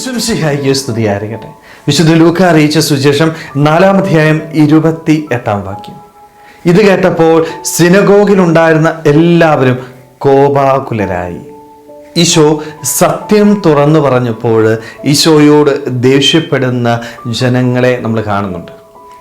ഈശ്വംസിഹായിക്ക് സ്തുതിയായിരിക്കട്ടെ. വിശുദ്ധ ലൂക്ക അറിയിച്ച സുശേഷം നാലാമധ്യായം ഇരുപത്തി എട്ടാം വാക്യം. ഇത് കേട്ടപ്പോൾ സിനഗോഗിലുണ്ടായിരുന്ന എല്ലാവരും കോപാകുലരായി. ഈശോ സത്യം തുറന്നു പറഞ്ഞപ്പോൾ ഈശോയോട് ദേഷ്യപ്പെടുന്ന ജനങ്ങളെ നമ്മൾ കാണുന്നുണ്ട്.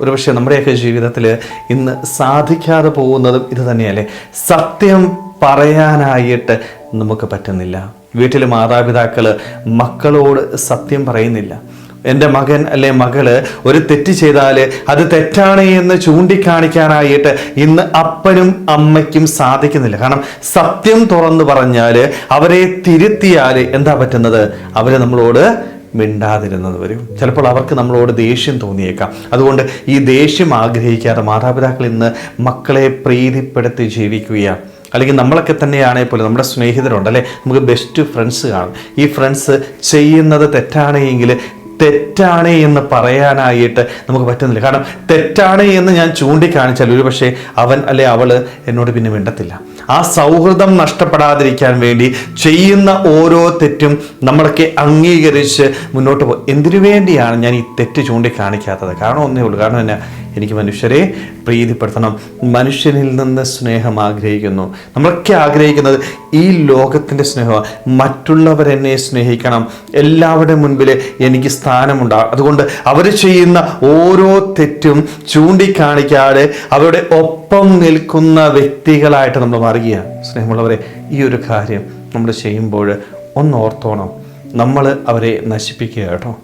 ഒരുപക്ഷെ നമ്മുടെയൊക്കെ ജീവിതത്തിൽ ഇന്ന് സാധിക്കാതെ പോകുന്നതും ഇത് തന്നെയല്ലേ സത്യം പറയാനായിട്ട് നമുക്ക് പറ്റുന്നില്ല. വീട്ടിലെ മാതാപിതാക്കൾ മക്കളോട് സത്യം പറയുന്നില്ല. എന്റെ മകൻ അല്ലെ മകൾ ഒരു തെറ്റ് ചെയ്താൽ അത് തെറ്റാണ് എന്ന് ചൂണ്ടിക്കാണിക്കാനായിട്ട് ഇന്ന് അപ്പനും അമ്മയ്ക്കും സാധിക്കുന്നില്ല. കാരണം സത്യം തുറന്നു പറഞ്ഞാൽ അവരെ തിരുത്തിയാൽ എന്താ പറ്റുന്നത്? അവർ നമ്മളോട് മിണ്ടാതിരുന്നത് വരും. ചിലപ്പോൾ അവർക്ക് നമ്മളോട് ദേഷ്യം തോന്നിയേക്കാം. അതുകൊണ്ട് ഈ ദേഷ്യം ആഗ്രഹിക്കാതെ മാതാപിതാക്കൾ ഇന്ന് മക്കളെ പ്രീതിപ്പെടുത്തി ജീവിക്കുകയാണ്. അല്ലെങ്കിൽ നമ്മളൊക്കെ തന്നെയാണെങ്കിൽ പോലും നമ്മുടെ സ്നേഹിതരുണ്ട് അല്ലേ? നമുക്ക് ബെസ്റ്റ് ഫ്രണ്ട്സ് കാണും. ഈ ഫ്രണ്ട്സ് ചെയ്യുന്നത് തെറ്റാണെങ്കിൽ തെറ്റാണ് എന്ന് പറയാനായിട്ട് നമുക്ക് പറ്റുന്നില്ല. കാരണം തെറ്റാണ് എന്ന് ഞാൻ ചൂണ്ടിക്കാണിച്ചാൽ ഒരു പക്ഷേ അവൻ അല്ലെ അവൾ എന്നോട് പിന്നെ മിണ്ടത്തില്ല. ആ സൗഹൃദം നഷ്ടപ്പെടാതിരിക്കാൻ വേണ്ടി ചെയ്യുന്ന ഓരോ തെറ്റും നമ്മളൊക്കെ അംഗീകരിച്ച് മുന്നോട്ട് പോകും എന്തിനു വേണ്ടിയാണ് ഞാൻ ഈ തെറ്റ് ചൂണ്ടിക്കാണിക്കാത്തത്? കാരണം ഒന്നേ ഉള്ളൂ. കാരണം എന്നാ എനിക്ക് മനുഷ്യരെ പ്രീതിപ്പെടുത്തണം. മനുഷ്യനിൽ നിന്ന് സ്നേഹം ആഗ്രഹിക്കുന്നു. നമ്മളൊക്കെ ആഗ്രഹിക്കുന്നത് ഈ ലോകത്തിന്റെ സ്നേഹമാണ്. മറ്റുള്ളവരെന്നെ സ്നേഹിക്കണം. എല്ലാവരുടെ മുൻപിൽ എനിക്ക് സ്ഥാനമുണ്ടാകും അതുകൊണ്ട് അവർ ചെയ്യുന്ന ഓരോ തെറ്റും ചൂണ്ടിക്കാണിക്കാതെ അവരുടെ ഒപ്പം നിൽക്കുന്ന വ്യക്തികളായിട്ട് നമ്മൾ മാറുകയാണ്. സ്നേഹമുള്ളവരെ ഈ ഒരു കാര്യം നമ്മൾ ചെയ്യുമ്പോൾ ഒന്ന് ഓർത്തോണം. നമ്മൾ അവരെ നശിപ്പിക്കുക കേട്ടോ.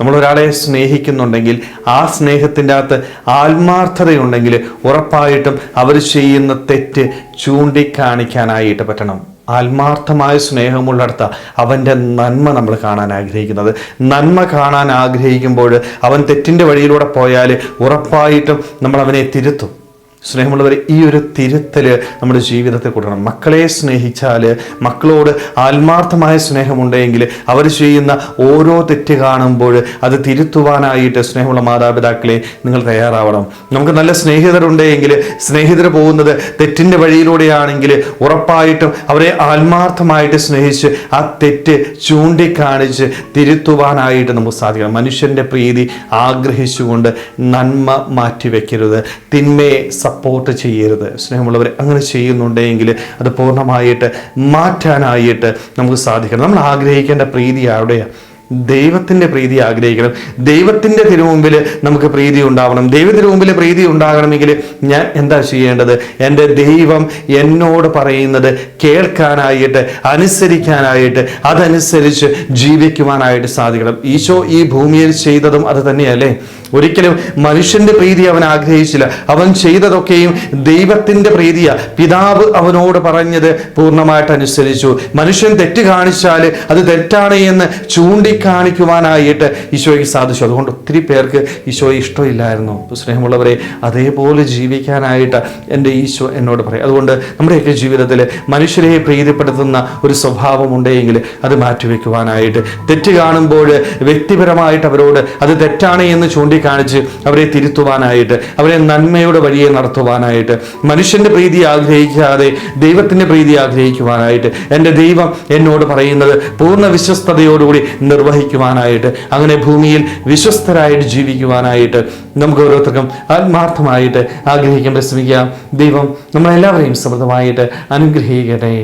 നമ്മൾ ഒരാളെ സ്നേഹിക്കുന്നുണ്ടെങ്കിൽ ആ സ്നേഹത്തിന്റെ അകത്ത് ആത്മാർത്ഥതയുണ്ടെങ്കിൽ ഉറപ്പായിട്ടും അവർ ചെയ്യുന്ന തെറ്റ് ചൂണ്ടിക്കാണിക്കാനായിട്ട് പറ്റണം. ആത്മാർത്ഥമായ സ്നേഹമുള്ളിടത്ത അവന്റെ നന്മ നമ്മൾ കാണാൻ ആഗ്രഹിക്കുന്നത്. നന്മ കാണാൻ ആഗ്രഹിക്കുമ്പോൾ അവൻ തെറ്റിന്റെ വഴിയിലൂടെ പോയാൽ ഉറപ്പായിട്ടും നമ്മൾ അവനെ തിരുത്തും. സ്നേഹമുള്ളവർ ഈ ഒരു തിരുത്തൽ നമ്മുടെ ജീവിതത്തിൽ കൊടുക്കണം മക്കളെ സ്നേഹിച്ചാൽ മക്കളോട് ആത്മാർത്ഥമായ സ്നേഹമുണ്ടെങ്കിൽ അവർ ചെയ്യുന്ന ഓരോ തെറ്റ് കാണുമ്പോൾ അത് തിരുത്തുവാനായിട്ട് സ്നേഹമുള്ള മാതാപിതാക്കളെ നിങ്ങൾ തയ്യാറാവണം. നമുക്ക് നല്ല സ്നേഹിതരുണ്ടെങ്കിൽ സ്നേഹിതർ പോകുന്നത് തെറ്റിന്റെ വഴിയിലൂടെയാണെങ്കിൽ ഉറപ്പായിട്ടും അവരെ ആത്മാർത്ഥമായിട്ട് സ്നേഹിച്ച് ആ തെറ്റ് ചൂണ്ടിക്കാണിച്ച് തിരുത്തുവാനായിട്ട് നമുക്ക് സാധിക്കണം. മനുഷ്യന്റെ പ്രീതി ആഗ്രഹിച്ചുകൊണ്ട് നന്മ മാറ്റിവെക്കരുത്. തിന്മയെ സപ്പോർട്ട് ചെയ്യരുത്. സ്നേഹമുള്ളവർ അങ്ങനെ ചെയ്യുന്നുണ്ടെങ്കിൽ അത് പൂർണമായിട്ട് മാറ്റാനായിട്ട് നമുക്ക് സാധിക്കണം. നമ്മൾ ആഗ്രഹിക്കേണ്ട പ്രീതി അവിടെയാണ് ദൈവത്തിന്റെ പ്രീതി ആഗ്രഹിക്കണം. ദൈവത്തിന്റെ തിരുമുമ്പിൽ നമുക്ക് പ്രീതി ഉണ്ടാവണം. ദൈവത്തിന് മുമ്പിൽ പ്രീതി ഉണ്ടാകണമെങ്കിൽ ഞാൻ എന്താ ചെയ്യേണ്ടത്? എന്റെ ദൈവം എന്നോട് പറയുന്നത് കേൾക്കാനായിട്ട് അനുസരിക്കാനായിട്ട് അതനുസരിച്ച് ജീവിക്കുവാനായിട്ട് സാധിക്കണം. ഈശോ ഈ ഭൂമിയിൽ ചെയ്തതും അത് തന്നെയല്ലേ? ഒരിക്കലും മനുഷ്യന്റെ പ്രീതി അവൻ ആഗ്രഹിച്ചില്ല. അവൻ ചെയ്തതൊക്കെയും ദൈവത്തിന്റെ പ്രീതിയ. പിതാവ് അവനോട് പറഞ്ഞത് പൂർണമായിട്ട് അനുസരിച്ചു. മനുഷ്യൻ തെറ്റ് കാണിച്ചാൽ അത് തെറ്റാണ് എന്ന് ചൂണ്ടിക്കാണിക്കുവാനായിട്ട് ഈശോയ്ക്ക് സാധിച്ചു. അതുകൊണ്ട് ഒത്തിരി പേർക്ക് ഈശോയെ ഇഷ്ടമില്ലായിരുന്നു. സ്നേഹമുള്ളവരെ അതേപോലെ ജീവിക്കാനായിട്ട് എന്റെ ഈശോ എന്നോട് പറയും. അതുകൊണ്ട് നമ്മുടെയൊക്കെ ജീവിതത്തിൽ മനുഷ്യരെ പ്രീതിപ്പെടുത്തുന്ന ഒരു സ്വഭാവമുണ്ടെങ്കിൽ അത് മാറ്റിവെക്കുവാനായിട്ട്. തെറ്റ് കാണുമ്പോൾ വ്യക്തിപരമായിട്ട് അവരോട് അത് തെറ്റാണ് എന്ന് ചൂണ്ടിക്കാണിച്ച് അവരെ തിരുത്തുവാനായിട്ട് അവരെ നന്മയുടെ വഴിയെ നടത്തുവാനായിട്ട് മനുഷ്യന്റെ പ്രീതി ആഗ്രഹിക്കാതെ ദൈവത്തിന്റെ പ്രീതി ആഗ്രഹിക്കുവാനായിട്ട് എന്റെ ദൈവം എന്നോട് പറയുന്നത് പൂർണ വിശ്വസ്തയോടുകൂടി നിർവഹിക്കുവാനായിട്ട് അങ്ങനെ ഭൂമിയിൽ വിശ്വസ്തരായിട്ട് ജീവിക്കുവാനായിട്ട് നമുക്ക് ഓരോരുത്തർക്കും ആത്മാർത്ഥമായിട്ട് ആഗ്രഹിക്കാൻ ശ്രമിക്കാം ദൈവം നമ്മളെല്ലാവരെയും സമൃദ്ധമായിട്ട് അനുഗ്രഹിക്കട്ടെ.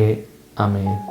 ആമേൻ.